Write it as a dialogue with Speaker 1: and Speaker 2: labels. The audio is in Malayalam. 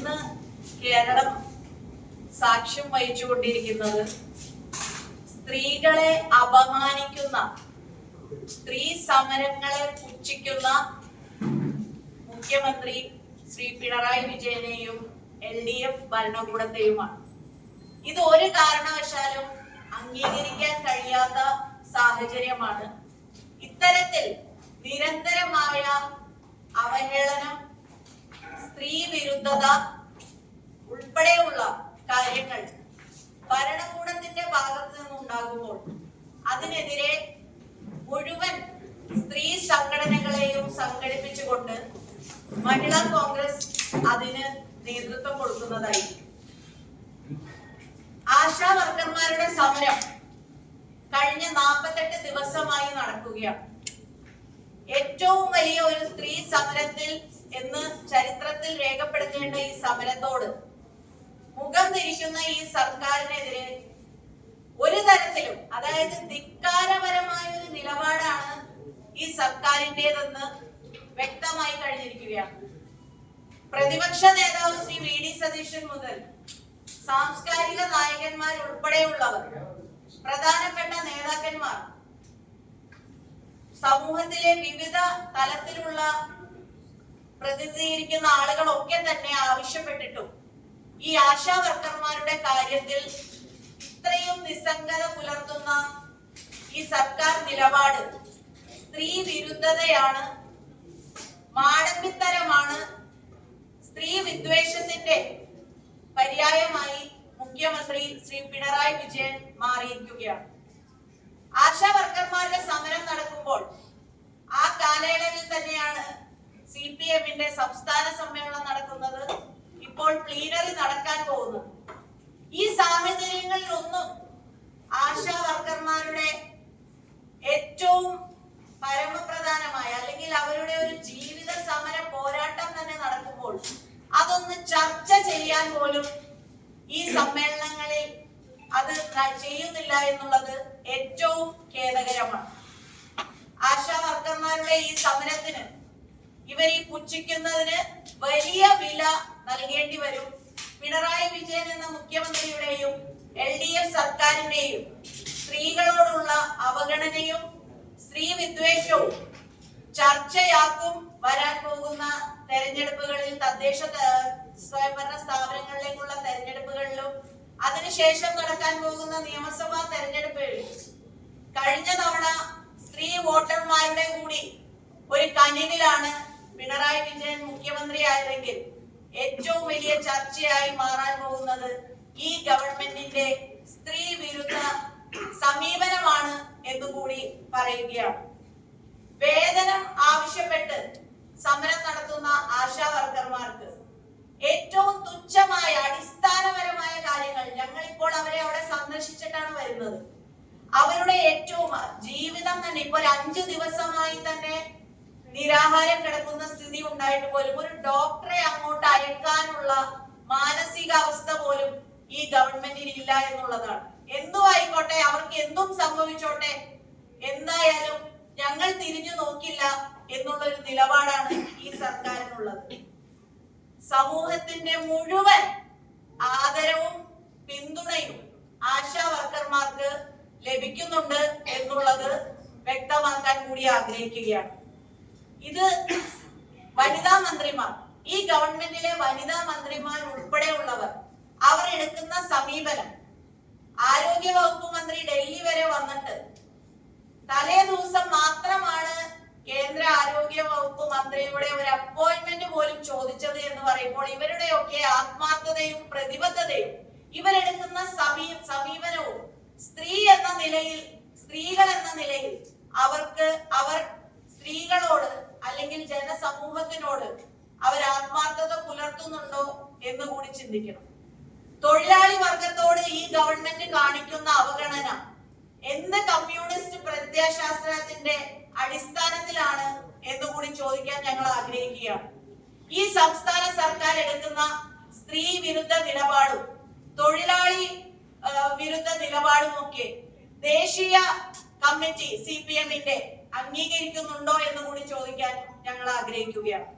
Speaker 1: ഇന്ന് കേരളം സാക്ഷ്യം വഹിച്ചുകൊണ്ടിരിക്കുന്നത് സ്ത്രീകളെ അപമാനിക്കുന്ന സ്ത്രീ സമരങ്ങളെ പുച്ഛിക്കുന്ന മുഖ്യമന്ത്രി ശ്രീ പിണറായി വിജയനെയും എൽ ഡി എഫ് ഭരണകൂടത്തെയുമാണ് ഇത് ഒരു കാരണവശാലും അംഗീകരിക്കാൻ കഴിയാത്ത സാഹചര്യമാണ് ഇത്തരത്തിൽ നിരന്തരമായ സംയുക്തത ഉൾപ്പെടെയുള്ള കാര്യങ്ങൾ ഭരണകൂടത്തിന്റെ ഭാഗത്ത് നിന്നുണ്ടാകുമ്പോൾ അതിനെതിരെ മുഴുവൻ സ്ത്രീ സംഘടനകളെയും സംഘടിപ്പിച്ചുകൊണ്ട് മഹിളാ കോൺഗ്രസ് അതിന് നേതൃത്വം കൊടുക്കുന്നതായി ആശാ വർക്കർമാരുടെ സമരം കഴിഞ്ഞ നാൽപ്പത്തെട്ട് ദിവസമായി നടക്കുകയാണ് ഏറ്റവും വലിയ ഒരു സ്ത്രീ സമരത്തിൽ എന്ന് ചരിത്രത്തിൽ രേഖപ്പെടുത്തേണ്ട ഈ സമരത്തോട് മുഖം തിരിക്കുന്ന ഈ സർക്കാരിനെതിരെ ഒരു തരത്തിലും അതായത് ധിക്കാരപരമായ ഒരു നിലപാടാണ് ഈ സർക്കാരിൻ്റെതെന്ന് വ്യക്തമായി കഴിഞ്ഞിരിക്കുകയാണ് പ്രതിപക്ഷ നേതാവ് ശ്രീ വി ഡി സതീശൻ മുതൽ സാംസ്കാരിക നായകന്മാർ ഉൾപ്പെടെയുള്ളവർ പ്രധാനപ്പെട്ട നേതാക്കന്മാർ സമൂഹത്തിലെ വിവിധ തലത്തിലുള്ള പ്രതിനിധീകരിക്കുന്ന ആളുകളൊക്കെ തന്നെ ആവശ്യപ്പെട്ടിട്ടും ഈ ആശാ വർക്കർമാരുടെ കാര്യത്തിൽ ഇത്രയും നിസ്സംഗത പുലർത്തുന്ന ഈ സർക്കാർ നിലപാട് സ്ത്രീ വിരുദ്ധതയാണ് മാടമ്പിത്തരമാണ് സ്ത്രീ വിദ്വേഷത്തിന്റെ പര്യായമായി മുഖ്യമന്ത്രി ശ്രീ പിണറായി വിജയൻ മാറിയിരിക്കുകയാണ് ആശാ വർക്കർമാരുടെ സമരം നടക്കുമ്പോൾ ആ കാലയളവിൽ തന്നെയാണ് സി പി എമ്മിന്റെ സംസ്ഥാന സമ്മേളനം നടക്കുന്നത് ഇപ്പോൾ പ്ലീനറി നടക്കാൻ പോകുന്നു ഈ സാഹചര്യങ്ങളിൽ ഒന്നും ആശാ വർക്കർമാരുടെ ഏറ്റവും പരമപ്രധാനമായ അല്ലെങ്കിൽ അവരുടെ ഒരു ജീവിത സമര പോരാട്ടം തന്നെ നടക്കുമ്പോൾ അതൊന്ന് ചർച്ച ചെയ്യാൻ പോലും ഈ സമ്മേളനങ്ങളിൽ അത് ചെയ്യുന്നില്ല എന്നുള്ളത് ഏറ്റവും ഖേദകരമാണ് ആശാ വർക്കർമാരുടെ ഈ സമരത്തിന് ഇവരെ പുച്ഛിക്കുന്നതിന് വലിയ വില നൽകേണ്ടി വരും പിണറായി വിജയൻ എന്ന മുഖ്യമന്ത്രിയുടെയും എൽ ഡി എഫ് സർക്കാരിന്റെയും സ്ത്രീകളോടുള്ള അവഗണനയും സ്ത്രീ വിദ്വേഷവും ചർച്ചയാക്കും വരാൻ പോകുന്ന തെരഞ്ഞെടുപ്പുകളിൽ തദ്ദേശ സ്വയംഭരണ സ്ഥാപനങ്ങളിലേക്കുള്ള തെരഞ്ഞെടുപ്പുകളിലും അതിനുശേഷം നടക്കാൻ പോകുന്ന നിയമസഭാ തെരഞ്ഞെടുപ്പുകളിൽ കഴിഞ്ഞ തവണ സ്ത്രീ വോട്ടർമാരുടെ കൂടി ഒരു കനിവിലാണ് ഏറ്റവും വലിയ ചർച്ചയായി മാറാൻ പോകുന്നത് ഈ ഗവൺമെന്റിന്റെ സ്ത്രീ വിരുദ്ധ സമീപനമാണ് എന്ന് കൂടി പറയുകയാണ് വേതനം ആവശ്യപ്പെട്ട് സമരം നടത്തുന്ന ആശാവർക്കർമാർക്ക് വർക്കർമാർക്ക് ഏറ്റവും തുച്ഛമായ അടിസ്ഥാനപരമായ കാര്യങ്ങൾ ഞങ്ങൾ ഇപ്പോൾ അവരെ അവിടെ സന്ദർശിച്ചിട്ടാണ് വരുന്നത് അവരുടെ ഏറ്റവും ജീവിതം തന്നെ ഇപ്പോൾ അഞ്ചു ദിവസമായി തന്നെ നിരാഹാരം കിടക്കുന്ന സ്ഥിതി ഉണ്ടായിട്ട് പോലും ഒരു ഡോക്ടറെ അങ്ങോട്ട് അയക്കാനുള്ള മാനസികാവസ്ഥ പോലും ഈ ഗവൺമെന്റിന് ഇല്ല എന്നുള്ളതാണ് എന്തു ആയിക്കോട്ടെ അവർക്ക് എന്തും സംഭവിച്ചോട്ടെ എന്തായാലും ഞങ്ങൾ തിരിഞ്ഞു നോക്കില്ല എന്നുള്ള ഒരു നിലപാടാണ് ഈ സർക്കാരിനുള്ളത് സമൂഹത്തിന്റെ മുഴുവൻ ആദരവും പിന്തുണയും ആശാ വർക്കർമാർക്ക് ലഭിക്കുന്നുണ്ട് എന്നുള്ളത് വ്യക്തമാക്കാൻ കൂടി ആഗ്രഹിക്കുകയാണ് ഇത് വനിതാ മന്ത്രിമാർ ഈ ഗവൺമെന്റിലെ വനിതാ മന്ത്രിമാർ ഉൾപ്പെടെയുള്ളവർ അവർ എടുക്കുന്ന സമീപനം ആരോഗ്യ വകുപ്പ് മന്ത്രി ഡൽഹി വരെ വന്നിട്ട് തലേ ദിവസം മാത്രമാണ് കേന്ദ്ര ആരോഗ്യ വകുപ്പ് മന്ത്രിയുടെ ഒരു അപ്പോയിന്റ്മെന്റ് പോലും ചോദിച്ചത് എന്ന് പറയുമ്പോൾ ഇവരുടെയൊക്കെ ആത്മാർത്ഥതയും പ്രതിബദ്ധതയും ഇവരെടുക്കുന്ന സമീ സമീപനവും സ്ത്രീ എന്ന നിലയിൽ സ്ത്രീകൾ എന്ന നിലയിൽ അവർക്ക് അവർ സ്ത്രീകളോട് അല്ലെങ്കിൽ ജനസമൂഹത്തിനോട് അവർ ആത്മാർത്ഥത പുലർത്തുന്നുണ്ടോ എന്ന് കൂടി ചിന്തിക്കണം തൊഴിലാളി വർഗത്തോട് ഈ ഗവൺമെന്റ് കാണിക്കുന്ന അവഗണന എന്ന് കമ്മ്യൂണിസ്റ്റ് പ്രത്യയശാസ്ത്രത്തിന്റെ അടിസ്ഥാനത്തിലാണ് എന്ന് കൂടി ചോദിക്കാൻ ഞങ്ങൾ ആഗ്രഹിക്കുകയാണ് ഈ സംസ്ഥാന സർക്കാർ എടുക്കുന്ന സ്ത്രീ വിരുദ്ധ നിലപാടും തൊഴിലാളി വിരുദ്ധ നിലപാടും ഒക്കെ ദേശീയ കമ്മിറ്റി സി പി എമ്മിന്റെ അംഗീകരിക്കുന്നുണ്ടോ എന്ന് കൂടി ചോദിക്കാൻ ഞങ്ങൾ ആഗ്രഹിക്കുകയാണ്